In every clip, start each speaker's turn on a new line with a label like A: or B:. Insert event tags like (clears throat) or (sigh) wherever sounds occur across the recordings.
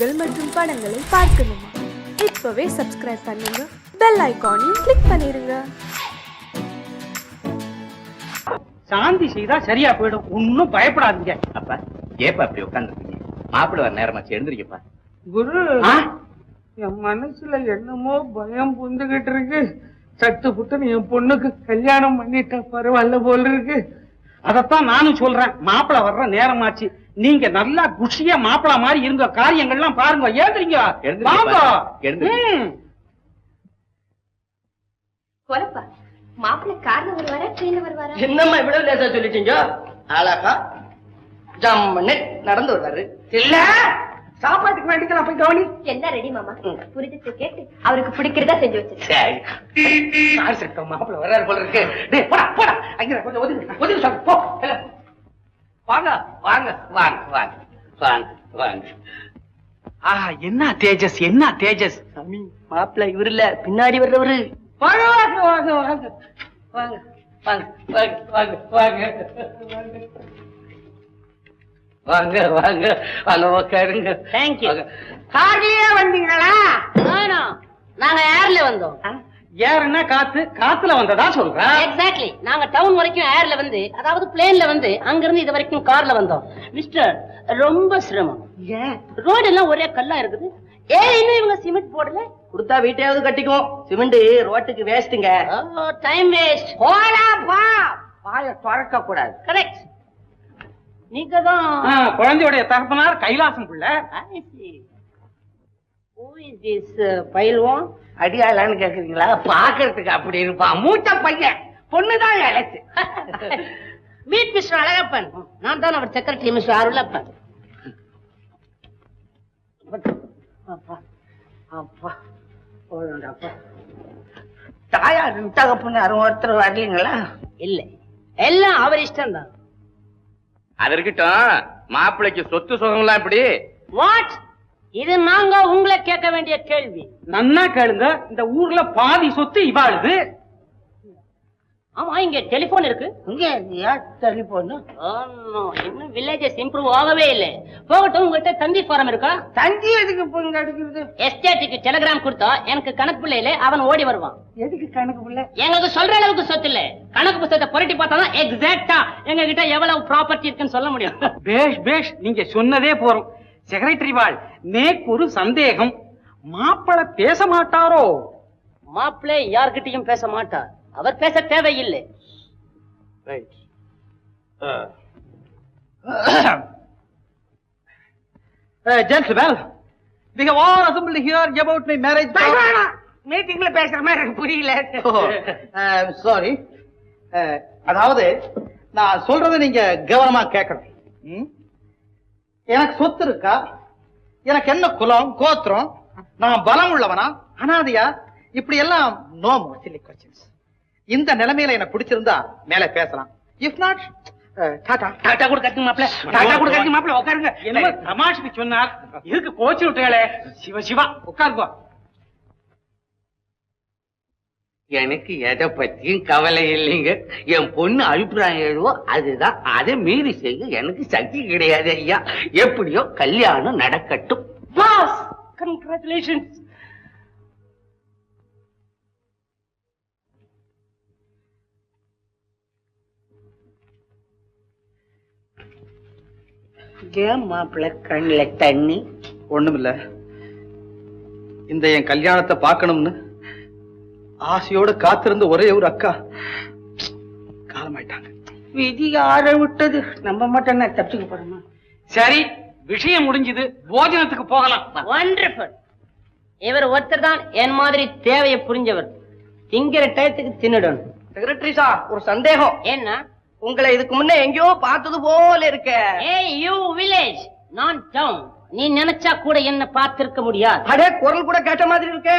A: நிகழ்ச்சிகள் மற்றும் படங்களை பார்க்கணுமா? இப்பவே சப்ஸ்கிரைப் பண்ணுங்க. பெல் ஐகானையும் கிளிக் பண்ணிருங்க.
B: சாந்தி செய்தா சரியா போயிடும். ஒன்னும் பயப்படாதீங்க.
C: அப்பா ஏப்பா அப்படி உட்காந்துருக்கீங்க மாப்பிள்ளை வர நேரமாச்சு எழுந்திருக்கப்பா
B: குரு? என் மனசுல என்னமோ பயம் புந்துகிட்டு இருக்கு. சட்டு புட்டுன்னு என் பொண்ணுக்கு கல்யாணம் பண்ணிட்டா பரவாயில்ல போல இருக்கு. அதத்தான் நானும் சொல்றேன். மாப்பிளை வர்ற நேரமாச்சு. நீங்க நல்லா குஷியா மாப்பிள மாதிரி இருங்க காரியங்கள்லாம் பாருங்க ஏந்திரிங்க
C: எழுந்திருங்க
B: வாங்க.
C: பாரு. எழுந்திருங்க.
B: ம்.
D: போலப்பா மாப்பிள்ளை கார்ல வருவாரா ட்ரெயின்ல வருவாரா
E: என்னம்மா இவ்வளவு லேசா சொல்லிட்டீங்க? அழகா ஜம்முன்னு நடந்து வருவாரு. இல்ல சாப்பாட்டுக்கு வேண்டிக்கலாம் போய் கவனி.
D: எல்லாம் ரெடி மாமா. புரிஞ்சது கேட்டு அவருக்கு பிடிக்கிறதா செஞ்சு வச்சிருக்கேன்.
E: மாப்பிள்ள வர்றாரு போல இருக்கு. டேய் போடா போடா. அங்க கொஞ்சம் ஒதுங்கு ஒதுங்கு சொல்லு போ. எல்லாம். வாங்க வாங்க வாங்க வாங்க வாங்க வாங்க
B: ஆ என்ன தேஜஸ் என்ன தேஜஸ்
E: சாமி மாப்பிள்ள இவரு இல்ல பின்னாடி வர்றவரு வாங்க வாங்க வாங்க வாங்க வாங்க வாங்க வாங்க வாங்க வாங்க வாங்க வாங்க வாங்க உட்காருங்க
F: தேங்க்யூ
E: கார்லயே வந்தீங்களா
F: நாங்க ஏர்ல வந்தோம்
B: ஏறுனா காத்து காத்துல வந்ததா சொல்றேன்
F: எக்ஸாக்ட்லி நாங்க டவுன் வரைக்கும் ஏர்ல வந்து அதாவது பிளேன்ல வந்து அங்க இருந்து இது வரைக்கும் கார்ல வந்தோம். மிஸ்டர் ரொம்ப சிரமம். ரோடு எல்லாம் ஒரே கல்லா இருக்குது. ஏன் இன்னும் இவங்க சிமெண்ட் போடல?
E: கொடுத்தா வீட்டையாவது கட்டிக்குவோம் சிமெண்ட் ரோட்டுக்கு வேஸ்ட்டுங்க
F: டைம் வேஸ்ட்
E: போடா பா. வாய திறக்க கூடாது.
F: கரெக்ட் நீங்க தான்.
B: குழந்தையுடைய தகப்பனார் கைலாசம் புள்ள.
F: Who is this uh,
E: அடியாளான்னு கேக்குறீங்களா? பாக்குறதுக்கு அப்படி இருப்பான் மூத்த பையன். பொண்ணுதான் இழைச்சு
F: மீட் மிஸ்டர் அழகப்பன். நான் தான் அவர் செக்ரட்டரி மிஸ்டர் அருளப்பன்.
E: அப்பா அப்பா போதும்டாப்பா தாயார் தகப்புன்னு யாரும் ஒருத்தர் வரலீங்களா?
F: இல்ல. எல்லாம் அவர் இஷ்டம் தான்
C: அது இருக்கட்டும். மாப்பிள்ளைக்கு சொத்து சுகம்லாம் எப்படி?
F: வாட் இது நாங்க உங்களை கேட்க வேண்டிய கேள்வி.
B: நன்னா கேளுங்க இந்த ஊர்ல பாதி சொத்து இவாளுது.
F: ஆமா இங்க டெலிபோன் இருக்கு.
E: இங்க யார் டெலிபோன்.
F: இன்னும் வில்லேஜஸ் இம்ப்ரூவ் ஆகவே இல்ல. போகட்டும் உங்ககிட்ட தந்தி ஃபாரம் இருக்கா?
E: தந்தி எதுக்கு இங்க அடிக்கிறது
F: எஸ்டேட்டுக்கு டெலிகிராம் கொடுத்தா எனக்கு கணக்கு பிள்ளையில அவன் ஓடி வருவான்.
E: எதுக்கு கணக்கு பிள்ளை?
F: எங்களுக்கு சொல்ற அளவுக்கு சொத்து இல்ல. கணக்கு புத்தகத்தை புரட்டி பார்த்தா தான் எக்ஸாக்டா எங்க கிட்ட எவ்வளவு ப்ராப்பர்ட்டி இருக்குன்னு சொல்ல முடியும். (laughs)
B: பேஷ் பேஷ் நீங்க சொன்னதே போறோம். செக்ரட்டரி வாழ் நேக்கு ஒரு சந்தேகம். மாப்பிள பேச மாட்டாரோ
F: மாப்பிள்ளை யார்கிட்டயும் பேச மாட்டார் அவர் பேச தேவையில்லை.
B: Gentleman (clears throat) we have all assembled here about my marriage.
E: மீட்டிங்ல பேசுற மாதிரி எனக்கு புரியல.
G: சாரி அதாவது நான் சொல்றதை நீங்க கவனமா கேட்கணும். ம்? எனக்கு சொத்து இருக்கா? எனக்கு என்ன குலம் கோத்திரம்? நான் பலம் உள்ளவனா அனாதையா? இப்படி எல்லாம் நோ சில்லி கொஸ்டின்ஸ் இந்த நிலைமையில எனக்கு பிடிச்சிருந்தா மேல பேசலாம். If not tata
E: tata. கூட மாப்பிள்ள டாட்டா கூட உட்காருங்க.
B: என்ன? தமாஷுக்கு சொன்னார்? இதுக்கு கோச்சு விட்டுகளே சிவ சிவா உட்காருங்க.
E: எனக்கு எதை பத்தியும் கவலை இல்லைங்க. என் பொண்ணு அபிப்பிராயம் எழுவோ அதுதான். அதை மீறி செய்ய எனக்கு சக்தி கிடையாது ஐயா. எப்படியோ கல்யாணம் நடக்கட்டும்.
F: பாஸ் கங்க்ராச்சுலேஷன்ஸ்
E: ஏன் மாப்பிள்ள கண்ணுல தண்ணி?
G: ஒண்ணுமில்ல. இந்த என் கல்யாணத்தை பார்க்கணும்னு ஆசையோட காத்திருந்த ஒரே ஒரு அக்கா. காலமாயிட்டாங்க.
E: விதி ஆற விட்டது? நம்ம மட்டும் என்ன தப்பிச்சுக்க போறோமா?
B: சரி விஷயம் முடிஞ்சது. போஜனத்துக்கு போகலாம்.
F: வண்டர்ஃபுல் இவர் ஒருத்தர் தான் என் மாதிரி தேவையை புரிஞ்சவர். திங்கிற டயத்துக்கு தின்னுடணும்.
E: செக்ரட்டரி சார் ஒரு சந்தேகம்.
F: என்ன?
E: உங்களை இதுக்கு முன்ன எங்கேயோ பார்த்தது போல இருக்க.
F: ஏய் யூ வில்லேஜ் நான் டவுன். நீ நினைச்சா கூட என்ன பார்த்திருக்க முடியாது.
E: அடே குரல் கூட கேட்ட மாதிரி இருக்க.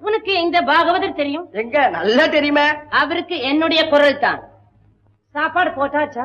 F: உனக்கு இந்த பாகவதர் தெரியும்?
E: எங்க? நல்லா தெரியுமே.
F: அவருக்கு என்னுடைய குரல் தான். சாப்பாடு போட்டாச்சா?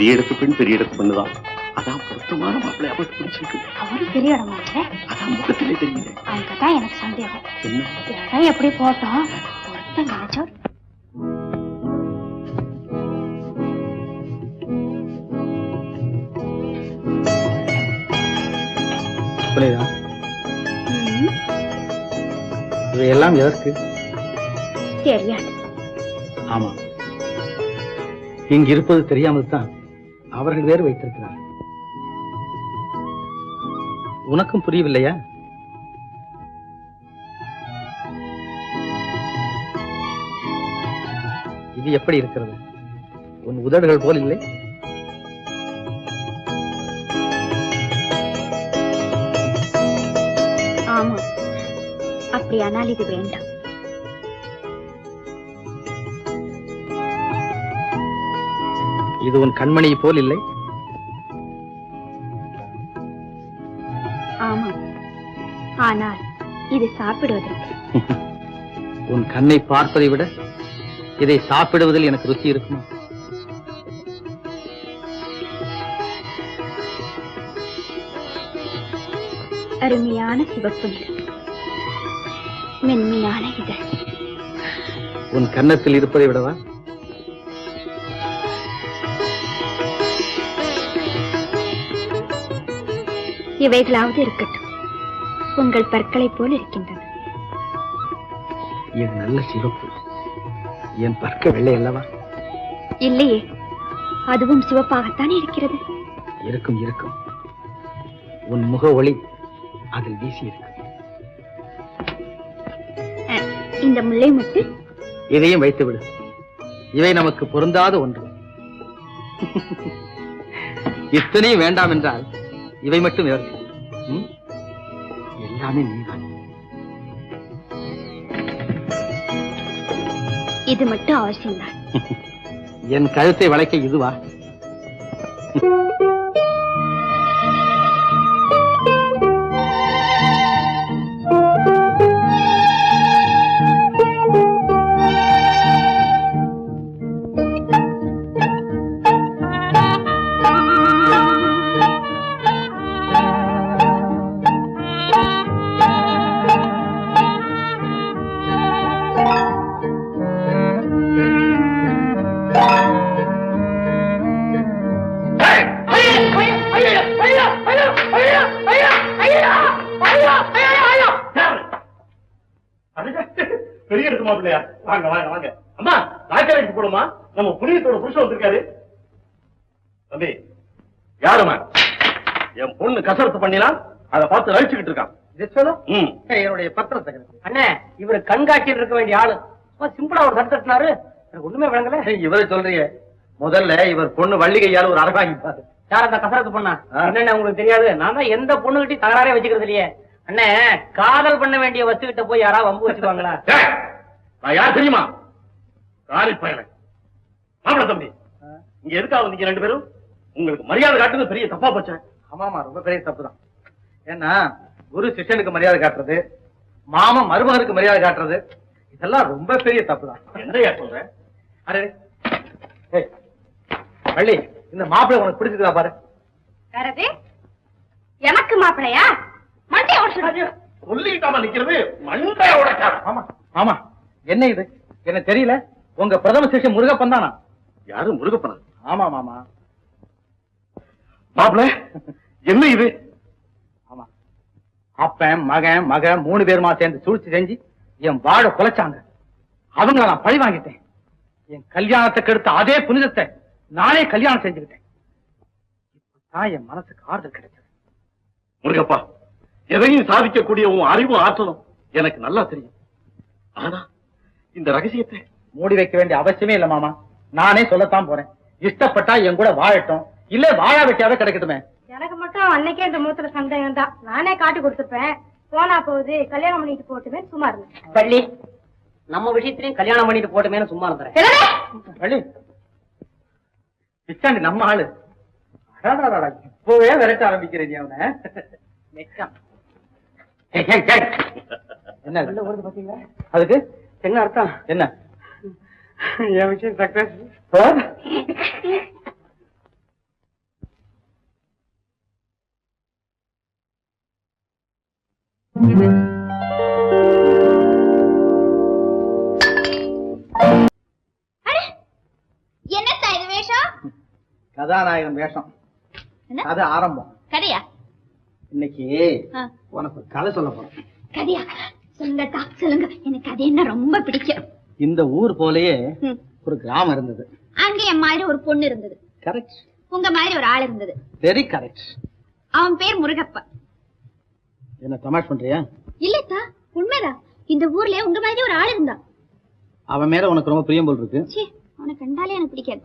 H: பெரிய இடத்து பெண் பெரிய இடத்து பெண்ணுதான். அதான் பொருத்தமான மாப்பிள்ளை அவருக்கு பிடிச்சிருக்கு.
D: அவரு பெரிய இடமா
H: அதான் முகத்திலே தெரியல
D: அங்கதான் எனக்கு சந்தேகம்.
H: என்ன?
D: இடம் எப்படி போட்டோம்? ஒருத்தன் நினைச்சோம்
G: புரியுதா இவையெல்லாம் எதற்கு
D: தெரியாது.
G: ஆமா. இங்கு இருப்பது தெரியாமல் தான் அவர்கள் வேறு வைத்திருக்கிறார். உனக்கும் புரியவில்லையா? இது எப்படி இருக்கிறது? உன் உதடுகள் போல் இல்லை?
D: ஆமா அப்படியானால் இது வேண்டாம்.
G: இது உன் கண்மணியை போல் இல்லை.
D: ஆமா ஆனால் இது சாப்பிடுவதற்கு. (laughs)
G: உன் கண்ணை பார்ப்பதை விட இதை சாப்பிடுவதில் எனக்கு ருச்சி இருக்குமா?
D: அருமையான சிவப்பு மென்மையான இதழ்.
G: உன் கன்னத்தில் இருப்பதை விடவா?
D: இவைகளாவது இருக்கட்டும். உங்கள் பற்களைப் போல் இருக்கின்றன.
G: இது நல்ல சிவப்பு. என் பற்க வெள்ளை அல்லவா?
D: இல்லையே. அதுவும் சிவப்பாகத்தான் இருக்கிறது?
G: இருக்கும் இருக்கும். உன் முக ஒளி அதில் வீசி இருக்கு
D: இந்த முல்லை முட்டு?
G: இதையும் வைத்து விடு இவை நமக்கு பொருந்தாத ஒன்று. இத்தனையும் வேண்டாம் என்றால் இவை மட்டும் ம்? எல்லாமே நீதான்.
D: இது மட்டும் அவசியம்தான்.
G: என் கழுத்தை வளைக்க இதுவா?
H: இருக்கான் ம்.
G: என்னுடைய பத்திரத்தை
F: அண்ணே இவரு கண்காட்சியில் இருக்க வேண்டிய ஆளு. சிம்பிளா ஒரு தட்டினாரு எனக்கு ஒண்ணுமே விளங்கல.
G: இவரை சொல்றீங்க. முதல்ல இவர் பொண்ணு வள்ளிகையால ஒரு அரகாங்கி பாரு
F: யார் அந்த கசரத்து பண்ணா?
G: ஆ.
F: என்னண்ணே உங்களுக்கு தெரியாது? நான் தான் எந்த பொண்ணுகிட்டயும் தகராறே வச்சுக்கிறது இல்லையே. அண்ணே காதல் பண்ண வேண்டிய வஸ்துகிட்ட போய் யாரா வம்பு வச்சுக்குவாங்களா?
H: நான் யார் தெரியுமா? காரி பயணம் மாப்பிள தம்பி. இங்க எதுக்காக வந்தீங்க ரெண்டு பேரும்? உங்களுக்கு மரியாதை காட்டுறது பெரிய தப்பா போச்சு.
G: ஆமாமா ரொம்ப பெரிய தப்பு தான் ஏன்னா குரு சிஷ்யனுக்கு மரியாதை காட்டுறது மாமன் மருமகனுக்கு மரியாதை காட்டுறது இதெல்லாம் ரொம்ப பெரிய தப்பு தான்
H: என்னையா சொல்ற?
G: அரே ஏய், வள்ளி இந்த மாப்பிள்ளை உனக்கு பிடிச்சிருக்கா பாரு.
D: யாரது? எனக்கு மாப்பிளையா மண்டே உடச்சு
H: சொல்லிட்டாம நிக்கிறது மண்டைய
G: ஆமா ஆமா. என்ன இது? என்ன தெரியல. உங்க பிரதம சிஷ்யன் முருகப்பன் தானா?
H: யாரு முருகப்பனா?
G: ஆமா மாமா
H: மாப்பிள என்ன இது?
G: அப்பன் மகன் மக மூணு பேருமா சேர்ந்து சூழ்ச்சி செஞ்சு என் வாழ குலைச்சாங்க. அவங்க நான் பழி வாங்கிட்டேன். என் கல்யாணத்தை கெடுத்த அதே புனிதத்தை நானே கல்யாணம் செஞ்சுக்கிட்டேன். இப்பதான் என் மனசுக்கு ஆறுதல் கிடைச்சது.
H: முருகப்பா எதையும் சாதிக்கக்கூடிய உன் அறிவும் ஆற்றலும் எனக்கு நல்லா தெரியும். ஆனா இந்த ரகசியத்தை
G: மூடி வைக்க வேண்டிய அவசியமே இல்ல மாமா. நானே சொல்லத்தான் போறேன். இஷ்டப்பட்டா என் கூட வாழட்டும். இல்ல வாழா வெட்டியாவே கிடைக்கட்டுமே.
I: எனக்கு மட்டும் அன்னைக்கே இந்த மூத்துல சந்தேகம் தான் நானே காட்டி கொடுத்துப்பேன். போனா போகுது கல்யாணம் பண்ணிட்டு போட்டுமே சும்மா இருந்தேன்
F: பள்ளி நம்ம விஷயத்திலையும் கல்யாணம் பண்ணிட்டு போட்டுமேனு சும்மா இருந்தேன்
G: வள்ளி பிச்சாண்டி நம்ம ஆளு. இப்பவே விரட்ட ஆரம்பிக்கிறேன் நீ அவனை. என்ன?
F: வருது பாத்தீங்களா?
G: அதுக்கு?
F: என்ன அர்த்தம்?
G: என்ன?
F: என் விஷயம் சக்சஸ்
D: என்னத்தா இது வேஷம்
G: கதாநாயகன் வேஷம்? அது ஆரம்பம்.
D: கதையா?
G: இன்னைக்கு. உனக்கு கதை சொல்ல போறேன்.
D: கதையா? சொல்லுங்கக்கா சொல்லுங்க. எனக்கு கதை என்ன ரொம்ப பிடிக்கும்.
G: இந்த ஊர் போலயே. ஒரு கிராமம் இருந்தது.
D: அங்க என் மாதிரி ஒரு பொண்ணு இருந்தது.
G: கரெக்ட்
D: உங்க மாதிரி ஒரு ஆள் இருந்தது.
G: வெரி கரெக்ட்
D: அவன் பேர் முருகப்பா
G: என்ன தமாஷ் பண்றியா?
D: இல்லத்தா உண்மைதான். இந்த ஊர்ல உங்க மாதிரி ஒரு ஆள் இருந்தா
G: அவன் மேல உனக்கு ரொம்ப பிரியம் போல் இருக்கு.
D: அவனை கண்டாலே எனக்கு பிடிக்காது.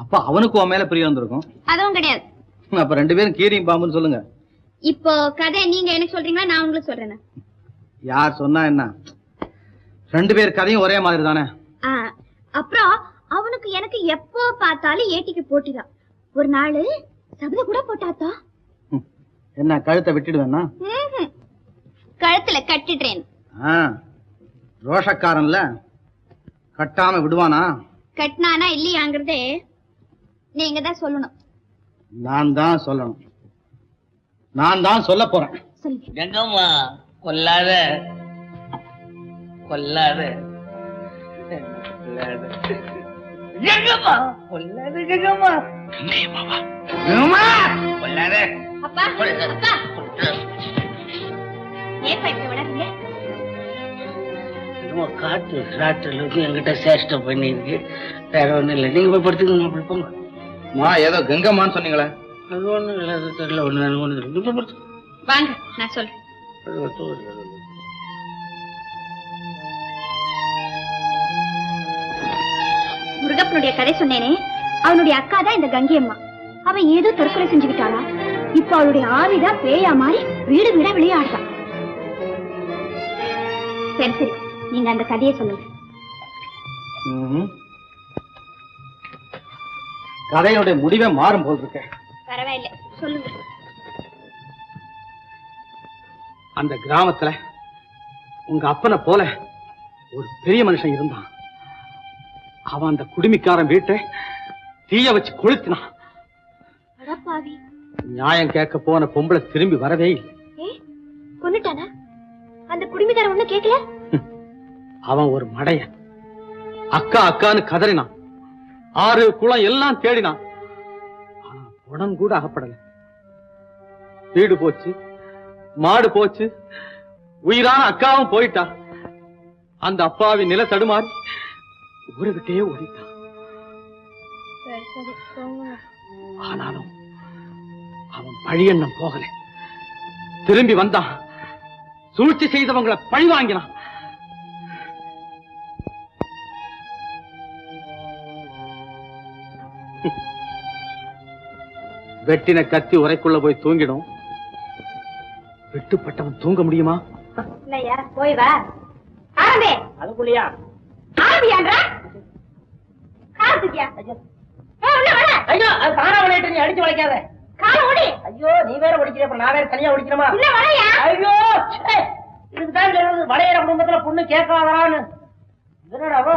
G: அப்ப அவனுக்கு உன் மேல பிரியம் வந்திருக்கும்.
D: அதுவும் கிடையாது.
G: அப்ப ரெண்டு பேரும் கீரியும் பாம்புன்னு சொல்லுங்க.
D: இப்போ கதை நீங்க எனக்கு சொல்றீங்களா நான் உங்களுக்கு சொல்றேனா.
G: யார் சொன்னா என்ன? ரெண்டு பேர் கதையும் ஒரே மாதிரி தானே?
D: அப்புறம் அவனுக்கு எனக்கு எப்போ பார்த்தாலும் ஏட்டிக்கு போட்டிதான். ஒரு நாள் சபத கூட போட்டாத்தா.
G: என்ன கழுத்தை விட்டுடுவேன்னா.
D: கழுத்துல கட்டிடுறேன்.
G: ஆ ரோஷக்காரன்ல கட்டாம விடுவானா?
D: கட்டினானா இல்லையாங்கிறதே நீங்க தான் சொல்லணும்.
G: நான் தான் சொல்லணும். நான் தான் சொல்ல போறேன்.
D: சொல்லுங்க.
E: எங்கம்மா கொல்லாத. கொல்லாத. கொல்லாத எங்கம்மா கொல்லாத. கொல்லாத.
D: அப்பா. அப்பா ஏப்பா இப்ப விடாதீங்க
E: என்னமோ காட்டு ராட்டில் இருந்து என்கிட்ட சேஷ்டம் பண்ணிருக்கு வேற ஒண்ணும் இல்லை. நீங்க போய் படுத்துக்கங்க அப்படி போங்க.
G: மா ஏதோ கங்கம்மான்னு சொன்னீங்களே.
E: அது ஒண்ணும் இல்லை. அது தெரியல. ஒண்ணு எனக்கு ஒண்ணு தெரியல. நீங்க போய் படுத்துக்கங்க.
D: வாங்க நான் சொல்றேன்.
E: அது ஒரு தோல்.
D: முருகப்பனுடைய கதை சொன்னேனே. அவனுடைய அக்கா தான் இந்த கங்கை அம்மா அவ ஏதோ தற்கொலை செஞ்சுக்கிட்டாளா? இப்ப அவளுடைய ஆவிதான் பேயா மாறி வீடு வீடா விளையாடுறா. சரி சரி. நீங்க அந்த கதையை சொல்லுங்க.
G: கதையோட முடிவே மாறும் போல் இருக்க.
D: பரவாயில்ல. சொல்லுங்க.
G: அந்த கிராமத்துல உங்க அப்பனை போல ஒரு பெரிய மனுஷன் இருந்தான். அவன் அந்த குடுமிக்காரன் வீட்டை தீய வச்சு கொளுத்தினான். நியாயம் கேட்க போன பொம்பளை திரும்பி வரவே இல்லை.
D: ஏ கொன்னுட்டானா? அந்த குடும்பிக்காரன் ஒண்ணு கேட்கல
G: அவன் ஒரு மடையன். அக்கா அக்கான்னு கதறினான். ஆறு குளம் எல்லாம் தேடினான். ஆனா குணம் கூட அகப்படல வீடு போச்சு மாடு போச்சு உயிரான அக்காவும் போயிட்டா. அந்த அப்பாவி நில தடுமாறி ஊருகிட்டே ஓடிட்டான். ஆனாலும் அவன் பழியெண்ணம் போகல. திரும்பி வந்தான். சூழ்ச்சி செய்தவங்களை பழி வாங்கினான். (laughs) வெட்டின கத்தி உரைக்குள்ள போய் தூங்கிடும். வெட்டுப்பட்டவன் தூங்க முடியுமா?
I: இல்லையா? போய் வா. ஆரம்பி!
F: அதுக்குள்ளயா?
I: ஆரம்பியான்றா காத்துக்கியா உள்ள வர
F: ஐயோ அது தானா விளையாட்டு நீ அடிச்சு வளைக்காத
I: ஓடி.
F: ஐயோ நீ வேற ஒடிக்கிற அப்புறம் நான் வேற தனியா ஒடிக்கிறமா
I: உள்ள வரையா
F: ஐயோ சொல்றது. வளையிற குடும்பத்துல பொண்ணு கேட்காதான்னு என்னடா அவ?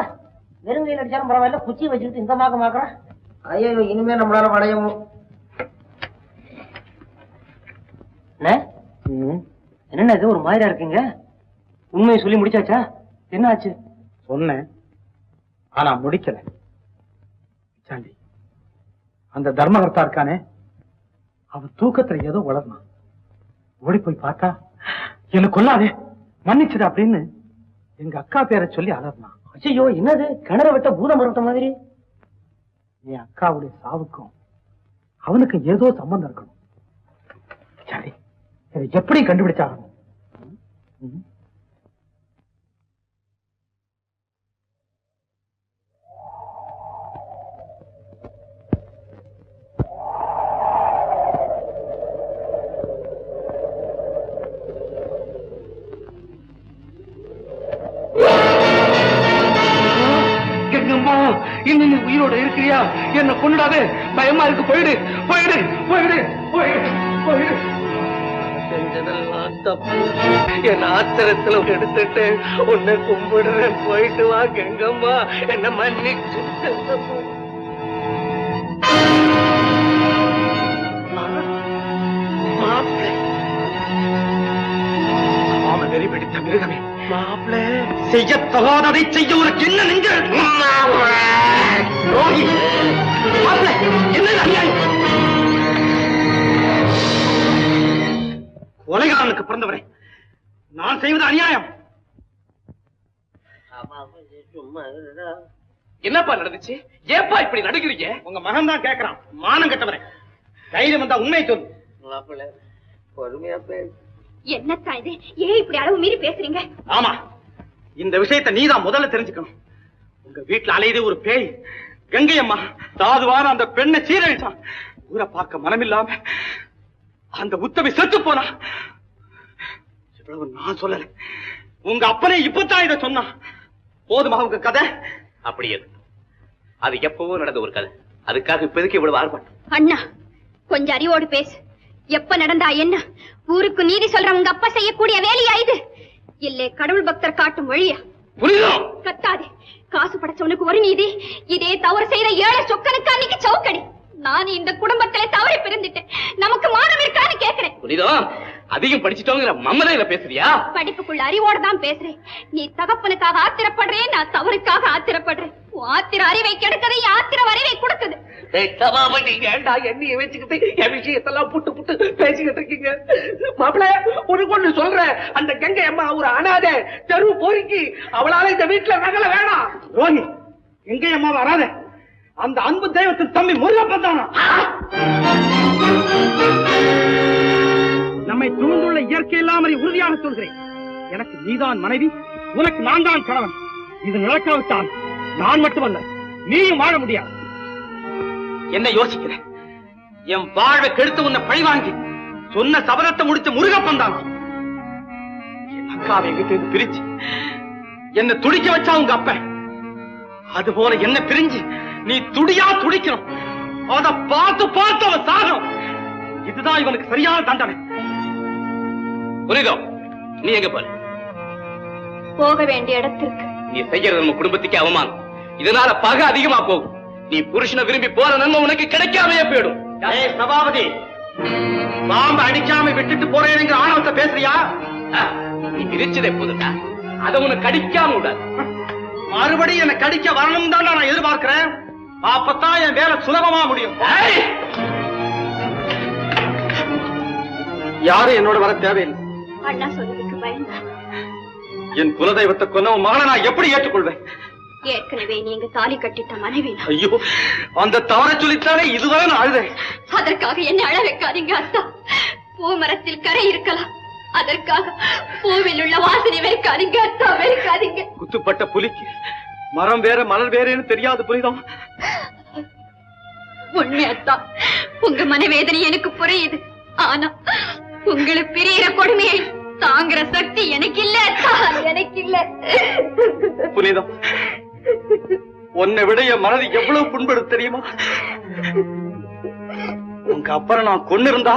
F: வெறுங்கையில் அடிச்சாலும் பரவாயில்ல குச்சி வச்சுக்கிட்டு இந்த மாக்க மாக்குறான் ஐயோ இனிமே நம்மளால வளையவும் என்ன? என்னண்ணா இது? ஒரு மாதிரியா இருக்கீங்க? உண்மையை சொல்லி முடிச்சாச்சா? என்ன ஆச்சு
G: சொன்னேன். ஆனா முடிக்கல. சாண்டி அந்த தர்மகர்த்தா இருக்கானே அவன் தூக்கத்துல ஏதோ வளர்னான் ஓடி போய் பார்த்தா என்ன கொல்லாதே மன்னிச்சிடு அப்படின்னு எங்க அக்கா பேரை சொல்லி அலர்னான்
F: ஐயோ என்னது? கிணற விட்ட பூத மரத்த மாதிரி?
G: என் அக்காவுடைய சாவுக்கும் அவனுக்கு ஏதோ சம்பந்தம் இருக்கணும். சரி எப்படி கண்டுபிடிச்சாகணும்? ம்?
B: எங்கம்மா இன்னும் நீ உயிரோட இருக்கிறியா? என்ன கொண்டாது பயமா இருக்கு. போயிடு. போயிடு. போயிடு. போயிடு. போயிடு.
E: செஞ்சதெல்லாம் தப்பு. என் ஆத்திரத்துல எடுத்துட்டு உன்னை கும்பிடுறேன் போயிட்டு வா கங்கம்மா. என்ன மன்னிச்சு மாப்பிள்ளை.
G: ஆமா வெறி பிடித்த மிருகமே. மாப்பிள்ள செய்யத்தகாததை செய்ய உனக்கு என்ன நெஞ்சு என்ன அநியாயம்? கொலைகாரனுக்கு பிறந்தவரே நான் செய்வது அநியாயம்.
C: என்னப்பா நடந்துச்சு? ஏப்பா இப்படி நடுக்கிறீங்க
G: உங்க மகன் தான் கேக்குறான். மானம் கட்டவரே தைரியம் வந்தா உண்மையை சொல்லு.
E: பொறுமையா பேசு.
D: என்னத்தான் இது? ஏன் இப்படி அளவு மீறி பேசுறீங்க?
G: ஆமா இந்த விஷயத்தை நீதான் முதல்ல தெரிஞ்சுக்கணும். உங்க வீட்டுல அலையுதே ஒரு பேய். கங்கை அம்மா சாதுவான அந்த பெண்ணை சீரழிச்சான். ஊரை பார்க்க மனமில்லாம அந்த உத்தவி செத்து போனா. இவ்வளவு நான் சொல்லல. உங்க அப்பனே இப்பதான் இதை சொன்னான். போதுமா உங்க கதை?
C: அப்படி அது அது எப்பவோ நடந்த ஒரு கதை. அதுக்காக இப்போதைக்கு இவ்வளவு ஆர்ப்பாட்டம்.
D: அண்ணா கொஞ்சம் அறிவோடு பேசு. எப்ப நடந்தா என்ன? ஊருக்கு நீதி சொல்ற உங்க அப்பா செய்யக்கூடிய வேலையா இது? இல்லே கடவுள் பக்தர் காட்டும் வழியா? கத்தாதே காசு படைச்சவனுக்கு ஒரு நீதி. இதே தவறு செய்த ஏழை சொக்கனுக்கு அன்னைக்கு சவுக்கடி. நான் இந்த குடும்பத்திலே தவறி பிறந்துட்டேன். நமக்கு மானம் இருக்கான்னு கேக்குறேன்.
C: புரியுதோ? அதிகம் படிச்சிட்டோங்கிற மம்மதையில பேசுறியா?
D: படிப்புக்குள்ள அறிவோட தான் பேசுறேன். நீ தகப்பனுக்காக ஆத்திரப்படுறேன் நான் தவறுக்காக ஆத்திரப்படுறேன். ஆத்திர அறிவை கெடுக்கது ஆத்திர அறிவை கொடுக்குது
E: நீங்க ஏண்டா எண்ணிய வச்சுக்கிட்டு என் விஷயத்தெல்லாம் புட்டு புட்டு பேசிக்கிட்டு இருக்கீங்க? மாப்பிள ஒரு கொண்டு சொல்றேன் அந்த கங்கை அம்மா ஒரு அனாதை தெரு போய்க்கு அவளால இந்த வீட்டுல நகல வேணாம்.
G: ரோஹி எங்கே அம்மா வராத அந்த அன்பு தெய்வத்தின் தம்பி முருகப்பன் தானா? நம்மை சூழ்ந்துள்ள இயற்கை இல்லாமல் உறுதியாக சொல்கிறேன். எனக்கு நீதான் மனைவி உனக்கு நான் தான் கணவன். இது நடக்காவிட்டால் நான் மட்டுமல்ல நீயும் வாழ முடியாது. என்ன யோசிக்கிற? என் வாழ்வை கெடுத்து உன்னை பழி வாங்கி சொன்ன சபதத்தை முடிச்ச முருகப்பன் தான் என் அக்காவை எங்கிட்ட பிரிச்சு? என்ன துடிக்க வச்சா உங்க அப்பன் அது போல என்ன பிரிஞ்சு நீ துடியா துடிக்கணும். அத பார்த்து பார்த்து அவன் சாகணும். இதுதான் இவனுக்கு சரியான தண்டனை.
C: புரியுதோ நீ எங்க போற?
D: போக வேண்டிய இடத்திற்கு.
C: நீ செய்யறது நம்ம குடும்பத்துக்கு அவமானம். இதனால பகை அதிகமா போகும். நீ புருஷனை விரும்பி போற நன்மை உனக்கு கிடைக்காமையே போயிடும்.
G: ஏய் சபாபதி பாம்பு அடிக்காம விட்டுட்டு போறேங்கிற ஆணவத்தை பேசுறியா?
C: நீ விரிச்சதே போதுடா அதை உனக்கு கடிக்காம விடாது.
G: மறுபடியும் என்னை கடிக்க வரணும் தான் நான் எதிர்பார்க்கிறேன். அப்பதான் என் வேலை சுலபமா முடியும். ஏய்! யாரும் என்னோட வர தேவையில்லை. என் குலதெய்வத்தை கொன்னவன் மகனை நான் எப்படி ஏற்றுக்கொள்வேன்?
D: ஏற்கனவே நீங்க தாலி கட்டிட்ட மனைவி.
G: ஐயோ அந்த தவற சொல்லித்தானே இதுவரை நான் அழுதேன்.
D: அதற்காக என்ன அழ வைக்காதீங்க அத்தா பூமரத்தில் கரை இருக்கலாம். அதற்காக பூவில் உள்ள வாசனை வெறுக்காதீங்க அத்தா வெறுக்காதீங்க.
G: குத்துப்பட்ட புலிக்கு மரம் வேற மலர் வேறேன்னு தெரியாது புரியுதம்
D: உண்மை அத்தா உங்க மனவேதனை எனக்கு புரியுது. ஆனா உங்களை பிரியிற கொடுமையை தாங்குற சக்தி எனக்கு இல்ல அத்தா எனக்கு இல்ல.
G: புனிதம் உன்னை விட என் மனது எவ்வளவு புண்படும் தெரியுமா? உங்க அப்புறம் நான் கொண்டு இருந்தா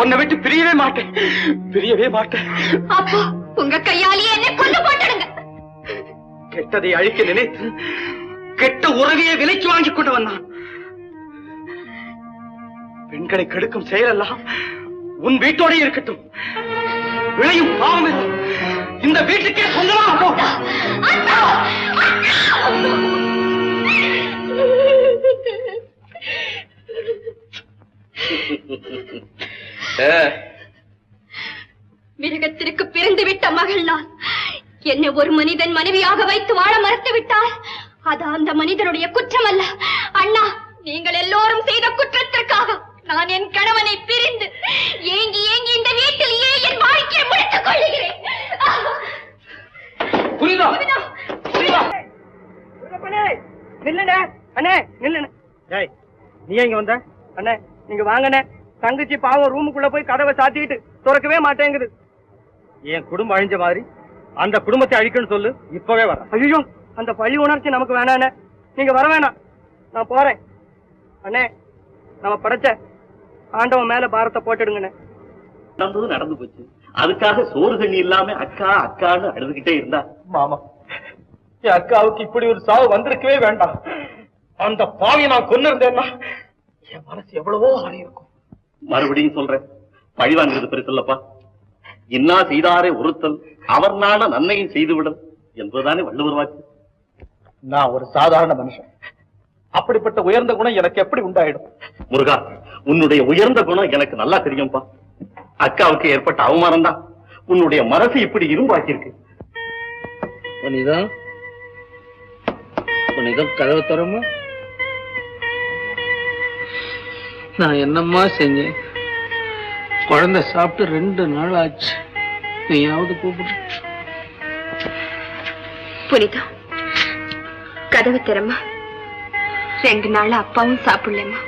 G: உன்னை விட்டு பிரியவே மாட்டேன். பிரியவே மாட்டேன்.
D: அப்போ உங்க கையாலேயே என்ன கொண்டு போட்டுடுங்க.
G: கெட்டதை அழிக்க நினைத்து கெட்ட உறவையை விலைக்கு வாங்கி கொண்டு வந்தான். பெண்களை கெடுக்கும் செயலெல்லாம் உன் வீட்டோட இருக்கட்டும். விளையும் பாவம். இந்த வீட்டுக்கே சொந்தமா
D: மிருகத்திற்கு பிறந்து விட்ட மகள் நான். என்னை ஒரு மனிதன் மனைவியாக வைத்து வாழ மறுத்து விட்டால் அது அந்த மனிதனுடைய குற்றம் அல்ல அண்ணா நீங்கள் எல்லோரும் செய்த குற்றத்திற்காக நான் என் கணவனை பிரிந்து ஏங்கி ஏங்கி இந்த வீட்டிலேயே என் வாழ்க்கையை முடித்துக் கொள்கிறேன்
C: புரியுதோ?
F: நில்லுண்ணே அண்ணே நில்லுண்ணே.
G: ஏய் நீ எங்க வந்த?
F: அண்ணே நீங்க வாங்கண்ணே. தங்கச்சி பாவம் ரூமுக்குள்ள போய் கதவை சாத்திக்கிட்டு திறக்கவே மாட்டேங்குது.
G: என் குடும்பம் அழிஞ்ச மாதிரி? அந்த குடும்பத்தை அழிக்கணும்னு சொல்லு இப்பவே வர
F: ஐயோ அந்த பழி உணர்ச்சி நமக்கு வேணாண்ணே. நீங்க வர வேணாம். நான் போறேன். அண்ணே நம்ம படைச்ச ஆண்டவன் மேல பாரத்தை போட்டுடுங்கண்ணே.
H: நடந்தது நடந்து போச்சு. அதுக்காக சோறு தண்ணி இல்லாம அக்கா அக்கான்னு அழுதுகிட்டே இருந்தா.
G: மாமா என் அக்காவுக்கு இப்படி ஒரு சாவு வந்திருக்கவே வேண்டாம். அந்த பாவியை நான் கொண்டு இருந்தேன்னா என் மனசு எவ்வளவோ இருக்கும்
H: மறுபடியும் சொல்றேன். பழி வாங்குறது பெருசல்லப்பா இன்னா செய்தாரே ஒருத்தல் அவர் நாட நன்மையும் செய்துவிடல் என்பதுதானே வள்ளுவர் வாக்கு.
G: நான் ஒரு சாதாரண மனுஷன். அப்படிப்பட்ட உயர்ந்த குணம் எனக்கு எப்படி உண்டாயிடும்?
H: முருகா உன்னுடைய உயர்ந்த குணம் எனக்கு நல்லா தெரியும்பா. அக்காவுக்கு ஏற்பட்ட அவமானம் தான் உன்னுடைய மனசு இப்படி இரும்பாக்கியிருக்கு.
E: புனிதம் புனிதம் கதவு தரமா நான் என்னம்மா செஞ்சேன்? குழந்தை சாப்பிட்டு ரெண்டு நாள் ஆச்சு. நீயாவது கூப்பிடு.
J: புனிதா கதவு திறமா? ரெண்டு நாள் அப்பாவும் சாப்பிடலம்மா.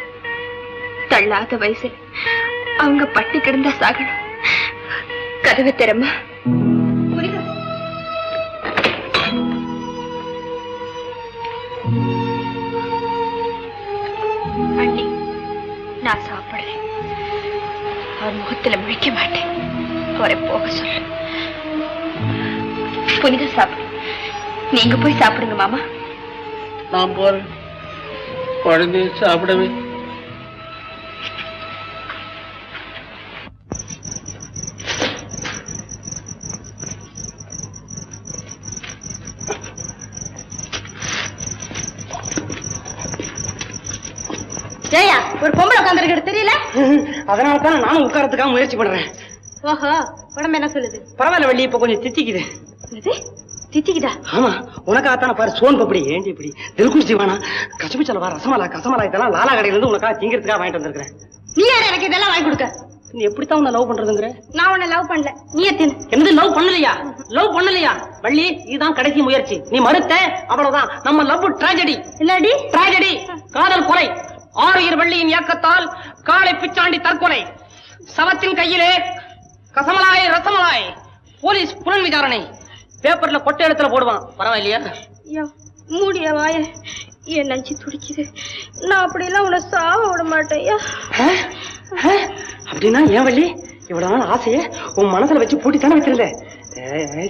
J: தள்ளாத வயசுல அவங்க பட்டி கிடந்தா சாகணும் கதவை திறமா? அண்ணி நான் சாப்பிடல. அவர் முகத்துல முழிக்க மாட்டேன். அவரை போக சொல்லு. புனித சாப்பிடு. நீங்க போய் சாப்பிடுங்க மாமா.
E: நான் போறேன். குழந்தைய சாப்பிடவே.
I: ஒரு பொம்பளை உட்காந்துருக்கிறது தெரியல?
F: அதனால தான் நானும் உட்காரத்துக்காக முயற்சி பண்றேன்.
I: ஓஹோ உடம்பு என்ன சொல்லுது?
F: பரவாயில்ல வள்ளி இப்ப கொஞ்சம் தித்திக்குது.
I: தித்திக்குதா
F: ஆமா உனக்காகத்தான பாரு சோன் பப்படி ஏண்டி இப்படி? தில்குஷ் ஜீவானா கசபி சலவா ரசமலா கசமலா இதெல்லாம் லாலா கடையில இருந்து உனக்காக திங்கிறதுக்காக வாங்கிட்டு வந்திருக்கிறேன்.
I: நீ யார் எனக்கு இதெல்லாம் வாங்கி கொடுக்க?
F: நீ எப்படித்தான் உன்னை லவ் பண்றதுங்கிற?
I: நான் உன்னை லவ் பண்ணல. நீ எத்தின?
F: எந்த லவ் பண்ணலையா? லவ் பண்ணலையா? வள்ளி இதுதான் கடைசி முயற்சி. நீ மறுத்த அவ்வளவுதான். நம்ம லவ் டிராஜடி
I: என்னடி?
F: டிராஜடி காதல் கொலை. ஆரியர் வள்ளியின் இயக்கத்தால் காளை பிச்சாண்டி தற்கொலை. சவத்தின் கையிலே கசமலாய் ரசமலாய். போலீஸ் புலன் விசாரணை. பேப்பர்ல கொட்டை எழுத்துல போடுவான். பரவாயில்லையா?
I: மூடிய வாய. என் நஞ்சு துடிக்குது. நான் அப்படியெல்லாம் உன்னை சாவ விட மாட்டேயா?
F: அப்படின்னா ஏன் வள்ளி? இவ்வளவு நாள் ஆசைய உன் மனசுல வச்சு பூட்டி தானே வச்சிருந்த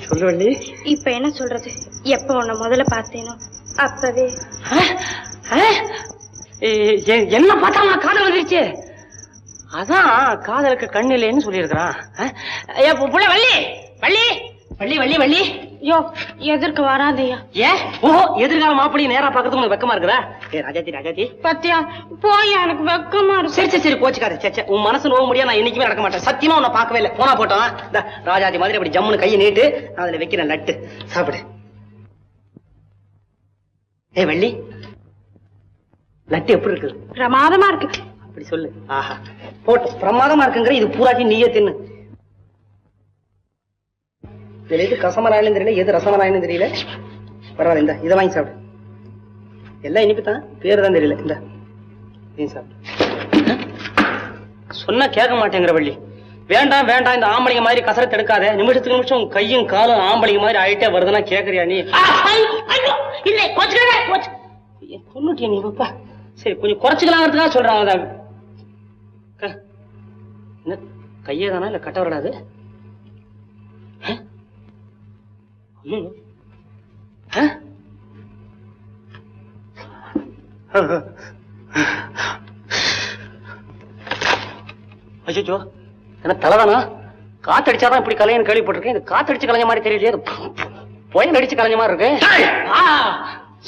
F: சொல்லு வள்ளி.
I: இப்ப என்ன சொல்றது? எப்ப உன்னை முதல்ல பார்த்தேனோ அப்பவே.
F: என்ன பார்த்தா நான் காதல் வந்துருச்சு. அதான் காதலுக்கு கண்ணு இல்லைன்னு சொல்லியிருக்கிறான். வள்ளி வள்ளி வள்ளி வள்ளி வள்ளி.
I: யோ எதிர்க்க வராதையா
F: ஏன் ஓஹோ எதிர்கால மாப்பிள்ளை நேரா பார்க்கறதுக்கு உனக்கு வெக்கமா இருக்குதா? ஏ ராஜாத்தி ராஜாத்தி
I: பத்தியா போய் எனக்கு வெக்கமா இருக்கு.
F: சரி சரி சரி கோச்சுக்காத. சே சே உன் மனசு நோக முடியா நான் என்னைக்குமே நடக்க மாட்டேன். சத்தியமா உன்னை பார்க்கவே இல்லை. போனா போட்டோம் இந்தா, ராஜாதி மாதிரி அப்படி ஜம்முன்னு கையை நீட்டு நான் அதுல வைக்கிறேன் லட்டு. சாப்பிடு. ஏய் வள்ளி. லட்டு எப்படி இருக்குது
I: பிரமாதமா இருக்கு.
F: அப்படி சொல்லு. ஆஹா. போட்டு பிரமாதமா இருக்குங்கிற இது பூராட்டி நீயே தின்னு. இதுல எது கசமராயின்னு தெரியல எது ரசமராயின்னு தெரியல. பரவாயில்ல இந்த இதை வாங்கி சாப்பிடு. எல்லாம் இனிப்பு தான் பேரு தான் தெரியல இந்த. சாப்பிடு. சொன்னா கேட்க மாட்டேங்கிற வள்ளி. வேண்டாம் வேண்டாம் இந்த ஆம்பளைங்க மாதிரி கசரத்து எடுக்காத நிமிஷத்துக்கு நிமிஷம் உன் கையும் காலும் ஆம்பளைங்க மாதிரி ஆயிட்டே வருதுன்னா கேக்குறியா நீ? இல்ல கொண்டுட்டியா நீ பாப்பா? சரி கொஞ்சம் குறைச்சிக்கலாங்கிறதுக்காக சொல்றாங்க என்ன கையே தானா இல்ல கட்ட விடாது அச்சோ என்ன தலைதானா காத்தடிச்சாதான் இப்படி கலையன்னு கேள்விப்பட்டிருக்கேன். இது காத்தடிச்சு கலைஞ்ச மாதிரி தெரியலையே. புயல் அடிச்சு கலைஞ்ச மாதிரி இருக்கு. ஆ,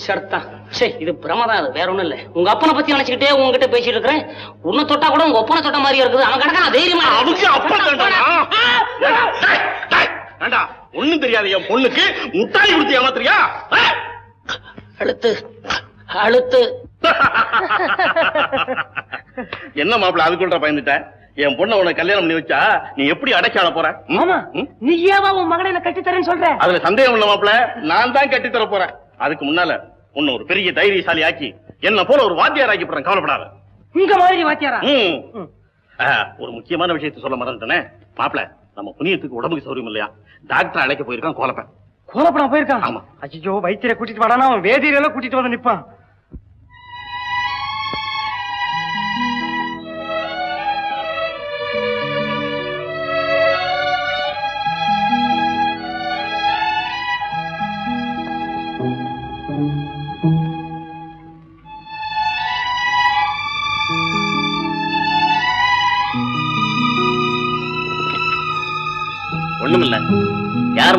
F: சரிதான் சே இது பிரமதான் அது வேற ஒண்ணும் இல்ல. உங்க அப்பனை பத்தி நினைச்சுக்கிட்டே உங்ககிட்ட பேசிட்டு இருக்கிறேன். உன்னை தொட்டா கூட உங்க ஒப்பனை தொட்ட மாதிரி இருக்குது. அவன் கிடக்கா தைரியமா?
H: அதுக்கு அப்பன் தான்டா. ஒண்ணும் தெரியாது என் பொண்ணுக்கு முட்டாய் கொடுத்து ஏமாத்துறியா?
F: அழுத்து அழுத்து.
H: என்ன மாப்பிள்ள அதுக்குள்ள பயந்துட்ட? என் பொண்ணை உனக்கு கல்யாணம் பண்ணி வச்சா நீ எப்படி அடைக்கால போற? ம்?
F: ஆமா
H: ம்?
F: நீ ஏவா உன் மகனை என்ன கட்டித்தரேன்னு சொல்ற?
H: அதுல சந்தேகம் இல்ல மாப்பிள்ள. நான் தான் கட்டி தர போறேன். அதுக்கு முன்னால உன்னை ஒரு பெரிய தைரியசாலி ஆக்கி என்ன போல ஒரு வாத்தியார் ஆக்கி போறேன் கவலைப்படாத.
F: உங்க மாதிரி வாத்தியாரா?
H: ஒரு முக்கியமான விஷயத்தை சொல்ல மறந்துட்டேனே. மாப்பிள்ள நம்ம புனியத்துக்கு உடம்புக்கு சௌரியம் இல்லையா? டாக்டர் அழைக்க போயிருக்கான் கோலப்பேன்.
F: கோலப்படம் போயிருக்கான்?
H: ஆமா.
F: அச்சோ வைத்தியரை கூட்டிட்டு வாடானா? அவன் வேதியில கூட்டிட்டு வந்து நிப்பான்.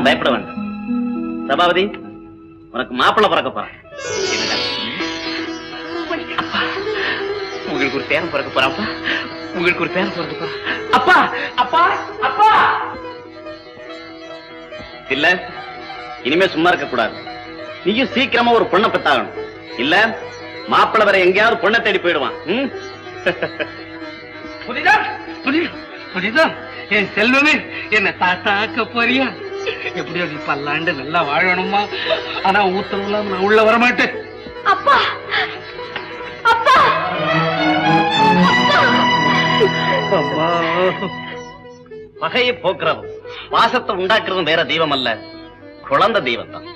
K: யாரும் பயப்பட வேண்டாம். சபாபதி உனக்கு மாப்பிள்ள பிறக்க போறான். உங்களுக்கு ஒரு பேரம் பிறக்க போறாப்பா உங்களுக்கு ஒரு பேரம் பிறக்க போறான்.
L: அப்பா அப்பா அப்பா.
K: இல்ல இனிமே சும்மா இருக்க கூடாது. நீயும் சீக்கிரமா ஒரு பொண்ணை பெத்தாகணும். இல்ல மாப்பிள்ள வர எங்கேயாவது பொண்ணை தேடி போயிடுவான். ம்?
E: புரியுதா புரியுது புரியுதா என் செல்வமே என்ன தாத்தா ஆக்க போறியா? எப்படியோ நீ பல்லாண்டு நல்லா வாழணுமா? ஆனா ஊத்தம் இல்லாம நான் உள்ள வர மாட்டேன்
D: அப்பா! அப்பா!
E: அம்மா.
K: பகையை போக்குறதும் பாசத்தை உண்டாக்குறதும் வேற தெய்வம் அல்ல. குழந்தை தெய்வம் தான்